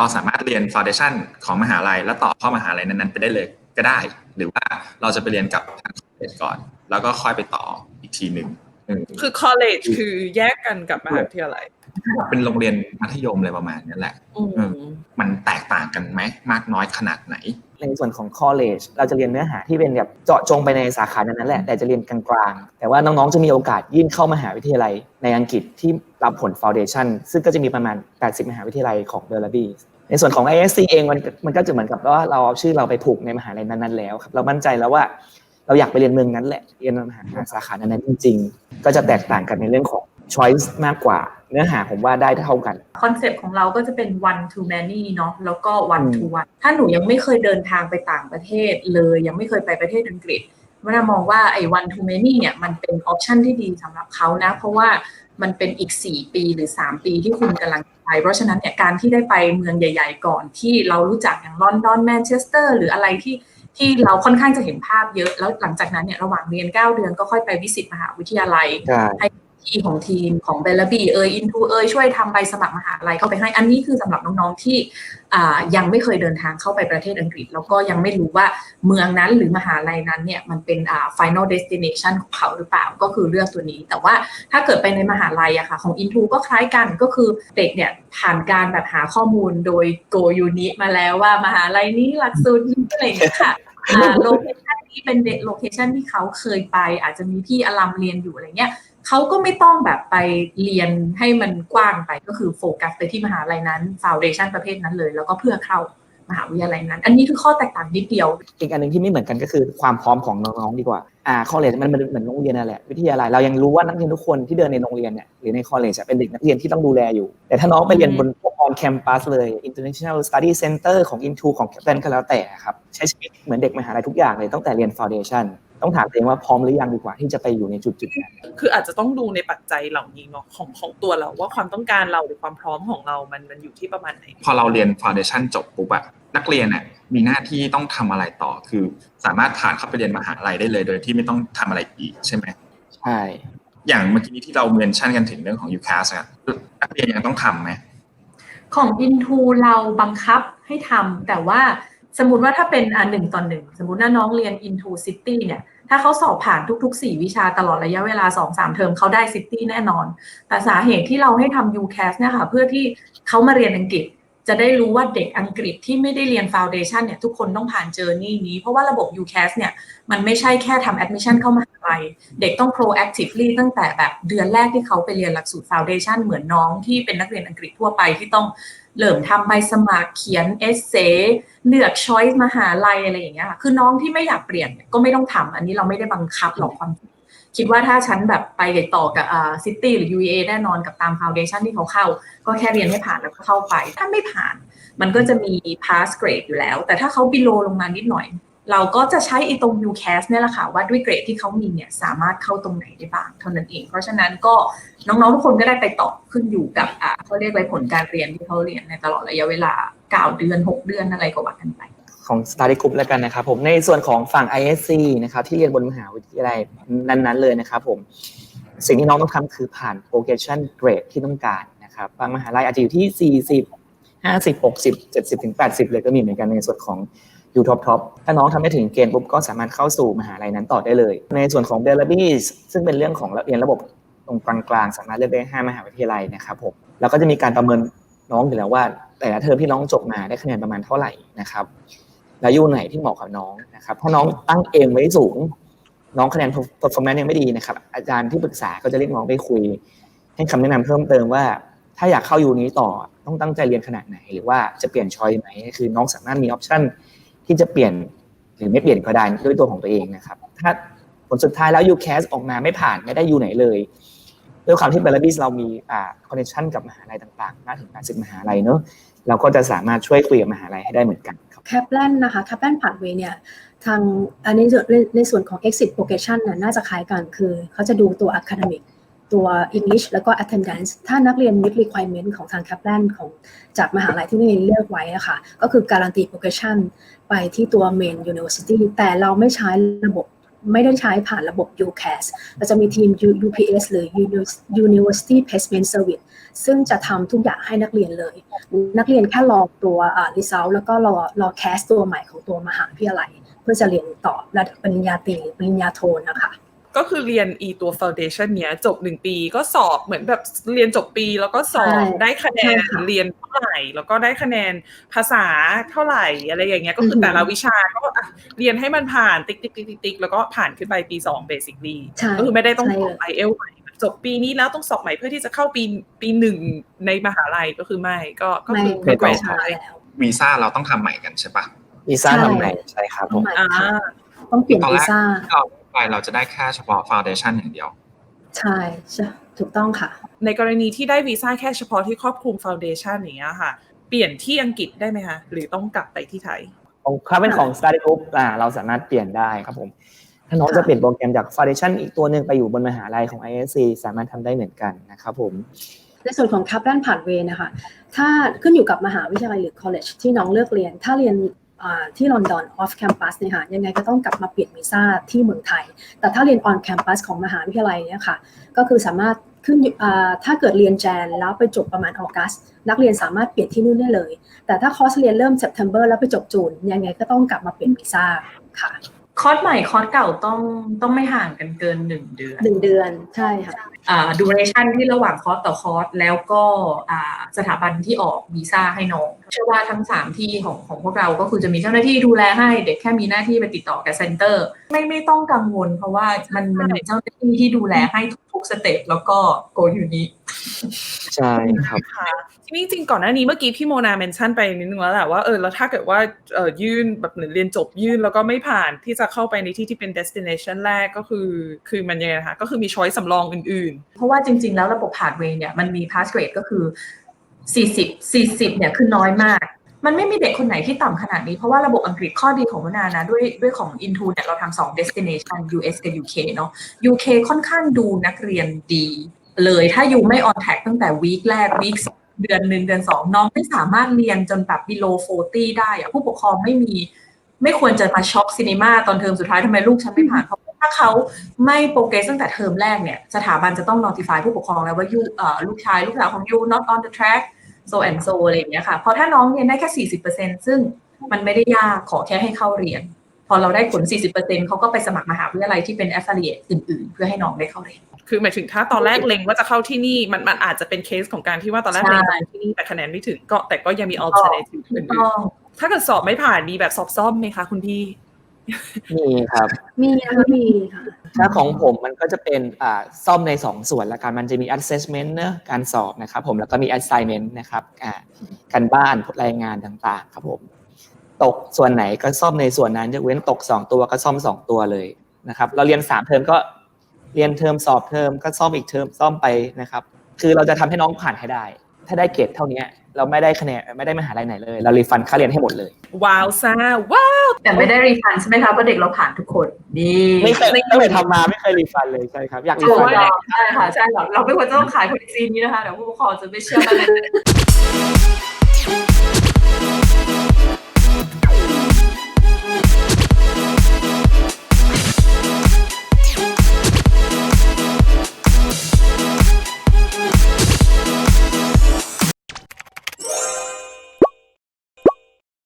เราสามารถเรียน foundation ของมหาลัย แล้วต่อเข้ามหาลัยนั้นๆไปได้เลยก็ได้ หรือว่าเราจะไปเรียนกับทาง college ก่อน แล้วก็ค่อยไปต่ออีกทีหนึ่งอืมคือ college คือแยกกันกับมหาวิทยาลัยเป็นโรงเรียนมัธยมอะไรประมาณนี้แหละอืมอืมมันแตกต่างกันไหมมากน้อยขนาดไหน ในส่วนของ college เราจะเรียนเนื้อหาที่เป็นแบบเจาะจงไปในสาขานั้นๆแหละ แต่จะเรียนกลางๆ แต่ว่าน้องๆ จะมีโอกาสยื่นเข้ามหาวิทยาลัยในอังกฤษที่รับผล foundation ซึ่งก็จะมีประมาณ 80 มหาวิทยาลัยของเบลลาบี ในส่วนของ ISC เองมันมันก็จะเหมือนกับว่าเราเอาชื่อเราไปผูกในมหาลัยนั้นๆแล้วครับเรามั่นใจแล้วว่าเราอยากไปเรียนเมืองนั้นแหละเรียนมหาสาขานั้นๆจริง ๆ ก็จะแตกต่างกันในเรื่องของ choice มากกว่า เนื้อหาผมว่าได้เท่ากันคอนเซปต์ของเราก็จะเป็น one to many เนาะแล้วก็ one to one ถ้าหนูยังไม่เคยเดินทางไปต่างประเทศเลย ยังไม่เคยไปประเทศอังกฤษว่ามองว่าไอ้ one to many เนี่ยมันเป็นออปชันที่ดีสำหรับเขานะ เพราะว่ามันเป็นอีก 4 ปีหรือ 3 ปีที่คุณกำลัง ไปเพราะฉะนั้นเนี่ยการที่ได้ไปเมืองใหญ่ ๆ ก่อนที่เรารู้จักอย่างลอนดอนแมนเชสเตอร์หรืออะไรที่ที่เราค่อนข้างจะเห็นภาพเยอะ แล้วหลังจากนั้นเนี่ยระหว่างเรียน 9 เดือนก็ค่อยไปวิสิตมหาวิทยาลัยใช่ ที่ของทีมของเบลลบีเอยอินทูเอยช่วยทำใบสมัครมหาลัยเข้าไปให้อันนี้คือสำหรับน้องๆที่ยังไม่เคยเดินทางเข้าไปประเทศอังกฤษ แล้วก็ยังไม่รู้ว่าเมืองนั้นหรือมหาลัยนั้นเนี่ยมันเป็นอ่า final destination ของเขาหรือเปล่าก็คือเลือกตัวนี้ แต่ว่าถ้าเกิดไปในมหาลัยอะค่ะของ Into ก็คล้ายกันก็คือเด็กเนี่ยผ่านการแบบหาข้อมูลโดย Go Uni มาแล้วว่ามหาลัยนี้หลักสูตรนี้อะไรเงี้ยค่ะโลเคชันนี้เป็นโลเคชันที่เขาเคยไป อาจจะมีพี่อลัมเรียนอยู่อะไรเงี้ย เขาก็ไม่ต้องแบบไปเรียนให้มันกว้างไปก็คือโฟกัสไปที่มหาลัยนั้นฟาวเดชันประเภทนั้นเลย แล้วก็เพื่อเข้ามหาวิทยาลัยนั้น อันนี้คือข้อแตกต่างนิดเดียว อีกอันหนึ่งที่ไม่เหมือนกันก็คือความพร้อมของน้องๆดีกว่าอ่าคอเลจมันมันเหมือนโรงเรียนนั่นแหละวิทยาลัยเรายังรู้ว่านักเรียนทุกคนที่เดินในโรงเรียนเนี่ยหรือในคอเลจเป็นเด็กนักเรียนที่ต้องดูแลอยู่ แต่ถ้าน้องไปเรียนบนพวก on campus เลย international study center ของ Into ของ Captain ก็แล้วแต่ครับใช้ชีวิตเหมือนเด็กมหาลัยทุกอย่างเลยตั้งแต่เรียน foundation ต้องถามตัวเองว่าพร้อมหรือยังดีกว่าที่จะไปอยู่ในจุดจุดๆนั้นคืออาจจะต้องดูในปัจจัยเหล่านี้เนาะของของตัวเราว่าความต้องการเราหรือความพร้อมของเรามันมันอยู่ที่ประมาณไหนพอเราเรียน foundation จบปุ๊บอะนักเรียนอะมีหน้าที่ต้องทำอะไรต่อคือ สามารถผ่านเข้าไปเรียนมหาลัยได้เลย โดยที่ไม่ต้องทำอะไรอีกใช่ไหมใช่อย่างเมื่อกี้ที่เราเมนชั่นกันถึงเรื่องของ UCAS อะนักเรียนยังต้องทำไหมของ Into เราบังคับให้ทำแต่ว่า สมมติว่าถ้าเป็นอ่าหนึ่งต่อหนึ่งสมมติว่าน้องเรียน Into City เนี่ยถ้าเขาสอบผ่านทุก ๆ 4 วิชาตลอดระยะเวลา 2-3 เทอมเขาได้ City แน่นอน แต่สาเหตุที่เราให้ทำ UCAS เนี่ยค่ะเพื่อที่เขามาเรียนอังกฤษจะได้รู้ว่าเด็กอังกฤษที่ไม่ได้เรียน Foundation เนี่ยทุกคนต้องผ่านเจอร์นี่นี้ เพราะว่าระบบ UCAS เนี่ยมันไม่ใช่แค่ทำ admission เข้ามหาลัยเด็กต้อง proactively ตั้งแต่แบบเดือนแรกที่เขาไปเรียนหลักสูตร Foundation เหมือนน้องที่เป็นนักเรียนอังกฤษทั่วไปที่ต้อง เริ่มทำใบสมัครเขียนเอเซเลือกช้อยส์มหาลัยอะไรอย่างเงี้ยค่ะคือน้องที่ไม่อยากเปลี่ยนก็ไม่ต้องทำอันนี้เราไม่ได้บังคับหรอกความคิดว่าถ้าฉันแบบไปต่อกับอ่าซิตี้หรือ UEA แน่นอนกับตามฟาวเดชันที่เขาเข้า ก็แค่เรียนให้ผ่านแล้วก็เข้าไป ถ้าไม่ผ่าน มันก็จะมี pass grade อยู่แล้ว แต่ถ้าเขา below ลงมานิดหน่อย เราก็จะใช้อีตรง UCAS เนี่ยแหละค่ะว่าด้วยเกรดที่เขามีเนี่ยสามารถเข้าตรงไหนได้บ้างเท่านั้นเอง เพราะฉะนั้นก็น้องๆทุกคนก็ได้ไปต่อขึ้นอยู่กับอ่าเขาเรียกอะไรผลการเรียนที่เขาเรียนในตลอดระยะเวลา 9 เดือน 6 เดือนอะไรก็ว่ากันไปของ study group แล้วกันนะครับผมในส่วนของฝั่ง ISC นะครับที่เรียนบนมหาวิทยาลัยนั้นๆเลยนะครับผมสิ่งที่น้องต้องทำคือผ่าน progression grade ที่ต้องการนะครับบางมหาลัยอาจจะอยู่ที่ 40 50 60 70ถึง80 เลยก็มีเหมือนกันในส่วนของ U top top ถ้าน้องทำไม่ถึงเกณฑ์ปุ๊บก็สามารถเข้าสู่มหาลัยนั้นต่อได้เลย ในส่วนของ b e l l a b i s ซึ่งเป็นเรื่องของเรียนระบบตรงกลางๆ สามารถเลือกได้ 5 มหาวิทยาลัยนะครับผมแล้วก็จะมีการประเมินน้องอยู่แล้วว่า แต่ละเทอมที่น้องจบมาได้คะแนนประมาณเท่าไหร่นะครับแล้วยูไหนที่เหมาะกับน้องนะครับถ้าน้องตั้งเองไว้สูง น้องคะแนน performance ยังไม่ดีนะครับ อาจารย์ที่ปรึกษาก็จะเรียกน้องไปคุย ให้คำแนะนำเพิ่มเติมว่า ถ้าอยากเข้ายูนี้ต่อต้องตั้งใจเรียนขนาดไหน หรือว่าจะเปลี่ยนชอยไหมคือน้องสามารถมีออปชัน ที่จะเปลี่ยนหรือไม่เปลี่ยนก็ได้ด้วยตัวของตัวเองนะครับ ถ้าผลสุดท้ายแล้ว UCAS ออกมาไม่ผ่านไม่ได้ยูไหนเลยด้วยความที่เบลบิสเรามีคอนเนคชันกับมหาลัยต่างๆมากถึง80มหาลัยเนอะเราก็จะสามารถช่วยคุยกับมหาลัยให้ได้เหมือนกันครับแคปแลนนะคะแคปแลนผ่านเวเนี่ยทางอันนี้ในในส่วนของ exit progression น่ะน่าจะคล้ายกันคือเขาจะดูตัว academic ตัว English แล้วก็ attendance ถ้านักเรียน meet requirement ของทาง Kaplan ของจากมหาลัยที่นักเรียนเลือกไว้อะค่ะ ก็คือการันตี progression ไปที่ตัว main university แต่เราไม่ใช้ระบบไม่ได้ใช้ผ่านระบบ UCAS เราจะมีทีม UPS หรือ University Placement Service ซึ่งจะทำทุกอย่างให้นักเรียนเลย นักเรียนแค่รอตัว result แล้วก็รอรอแคสตัวใหม่ของตัวมหาวิทยาลัย เพื่อจะเรียนต่อระดับปริญญาตรีหรือปริญญาโทนะคะ ก็คือเรียนอีตัว foundation เนี้ยจบหนึ่งปีก็สอบเหมือนแบบเรียนจบปีแล้วก็สอบใช่ได้คะแนใช่นค่ะเรียนเท่าไหร่ แล้วก็ได้คะแนนภาษาเท่าไหร่อะไรอย่างเงี้ยก็คืออหือแต่ละวิชาก็อะเรียนให้มันผ่านติ๊กติ๊กติ๊กติ๊กติ๊กแล้วก็ผ่านขึ้นไปปีสอง basically ใช่ก็คือไม่ได้ต้องใช่สเลอบไอยเอลใหม่จบปีนี้แล้วต้องสอบใหม่เพื่อที่จะเข้าปีปีหนึ่งในมหาลัยก็คือไม่ก็ก็ไม่คือไม่ต้องใช้แล้ววีซ่าเราต้องทำใหม่กันใช่ปะวีซ่าใช่ทำใหม่ใช่ครับผมใหม่อ่าค่ะต้องเปลี่ยนตอนแรวีกซ่าที่เรา ไปเราจะได้แค่เฉพาะ foundation อย่างเดียว ใช่ใช่ถูกต้องค่ะ ในกรณีที่ได้วีซ่าแค่เฉพาะที่ครอบคลุม foundation อย่างเงี้ยค่ะ เปลี่ยนที่อังกฤษได้ไหมคะ หรือต้องกลับไปที่ไทยของถ้าเป็นของ study group อ่าเราสามารถเปลี่ยนได้ครับผม ถ้าน้องค่ะจะเปลี่ยนโปรแกรมจาก foundation อีกตัวหนึ่งไปอยู่บนมหาลัยของ ISC สามารถทำได้เหมือนกันนะครับผมในส่วนของ c a p ด้านผ่านเวนะคะ ถ้าขึ้นอยู่กับมหาวิทยาลัยหรือ college ที่น้องเลือกเรียน ถ้าเรียนอ่า ที่ลอนดอนออฟแคมปัสเนี่ยค่ะยังไงก็ต้องกลับมาเปลี่ยนวีซ่าที่เมืองไทย แต่ถ้าเรียนออนแคมปัสของมหาวิทยาลัยเนี่ยค่ะก็คือสามารถขึ้นถ้าเกิดเรียนแจนแล้วไปจบประมาณออกัส นักเรียนสามารถเปลี่ยนที่นู่นได้เลย แต่ถ้าคอร์สเรียนเริ่มเซปเทมเบอร์แล้วไปจบจูนยังไงก็ต้องกลับมาเปลี่ยนวีซ่าค่ะ คอร์สใหม่คอร์สเก่าต้องต้องไม่ห่างกันเกินหนึ่งเดือนหนึ่งเดือนใช่ค่ะอ่าดูเรชั่นที่ระหว่างคอร์สต่อคอร์สแล้วก็อ่าสถาบันที่ออกวีซ่าให้น้องเชื่อว่าทั้ง 3 ที่ของของพวกเราก็คือจะมีเจ้าหน้าที่ดูแลให้เด็กแค่มีหน้าที่ไปติดต่อกับเซ็นเตอร์ ไม่ไม่ต้องกังวล เพราะว่ามันมันมีเจ้าหน้าที่ที่ดูแลให้ทุกๆสเต็ปแล้วก็โกอยู่นี้ใช่ครับค่ะทีนี้ จริงๆก่อนหน้านี้เมื่อกี้พี่โมนาเมนชั่นไปนิดนึงแล้วแหละว่าเออแล้วถ้าเกิดว่าเออยื่นแบบเหมือนเรียนจบยื่นแล้วก็ไม่ผ่านที่จะเข้าไปในที่ที่เป็น destination แรกก็คือคือมันยังไงคะก็คือมีช้อยสำรองอื่นเพราะว่าจริง ๆ แล้วระบบผ่านเวย์เนี่ยมันมี pass grade ก็คือ 40 40เนี่ยคือน้อยมาก มันไม่มีเด็กคนไหนที่ต่ำขนาดนี้ เพราะว่าระบบอังกฤษข้อดีของวนานะด้วยด้วยของ Into เนี่ยเราทำสอง destination US กับ UK เนาะ UK ค่อนข้างดูนักเรียนดีเลยถ้าอยู่ไม่ on track ตั้งแต่ week แรก week เดือนหนึ่งเดือนสองน้องไม่สามารถเรียนจนแบบ below 40 ได้อะผู้ปกครองไม่มี ไม่ควรจะมาช็อกซีนีมาตอนเทอมสุดท้ายทำไมลูกฉันไม่ผ่านเพราะถ้าเขาไม่โปรเกรสตั้งแต่เทอมแรกเนี่ยสถาบันจะต้อง notify ผู้ปกครองแล้วว่ายูเอ่อลูกชายลูกสาวของยู not on the track so and so อะไรอย่างเงี้ยค่ะเพราะถ้าน้องเรียนได้แค่ 40%ซึ่งมันไม่ได้ยากขอแค่ให้เข้าเรียน พอเราได้ผล 40%เขาก็ไปสมัครมหาวิทยาลัยที่เป็น affiliate อื่นๆ เพื่อให้น้องได้เข้าเรียนๆคือหมายถึงถ้าตอนแรกเล็งว่าจะเข้าที่นี่มันมันอาจจะเป็นเคสของการที่ว่าตอนแรกใช่เล็งจะไปที่นี่แต่คะแนนไม่ถึงก็แต่ก็ยังมี alternative อื่นต้องๆถ้าเกิดสอบไม่ผ่านมีแบบสอบซ่อมไหมคะคุณพี่มีครับ มีนะคะมีค่ะถ้าของผมมันก็จะเป็นอ่าซ่อมใน 2 ส่วนละกันมันจะมี assessment เนอะการสอบนะครับผมแล้วก็มี assignment นะครับอ่าการบ้านรายงานต่างๆ ครับผม ตกส่วนไหนก็ซ่อมในส่วนนั้นยกเว้นตก2ตัวก็ซ่อม2ตัวเลยนะครับ เราเรียน3เทอมก็เรียนเทอมสอบเทอมก็ซ่อมอีกเทอมซ่อมไปนะครับ คือเราจะทำให้น้องผ่านให้ได้ ถ้าได้เกรดเท่านี้เราไม่ได้คะแนนไม่ได้มหาลัยไหนเลย เรารีฟันค่าเรียนให้หมดเลย ว้าวซ่าว้าวแต่ไม่ได้รีฟันใช่ไหมคะเพราะเด็กเราผ่านทุกคนนี่ไม่เคยไม่เคยทำมาไม่เคยรีฟันเลยใช่ครับอยากรีถูกฟันต้องใช่ค่ะใช่เราเราไม่ควรจะต้องขาย policy นี้นะคะเดี๋ยวผู้ปกครองจะไม่เชื่อมันเลย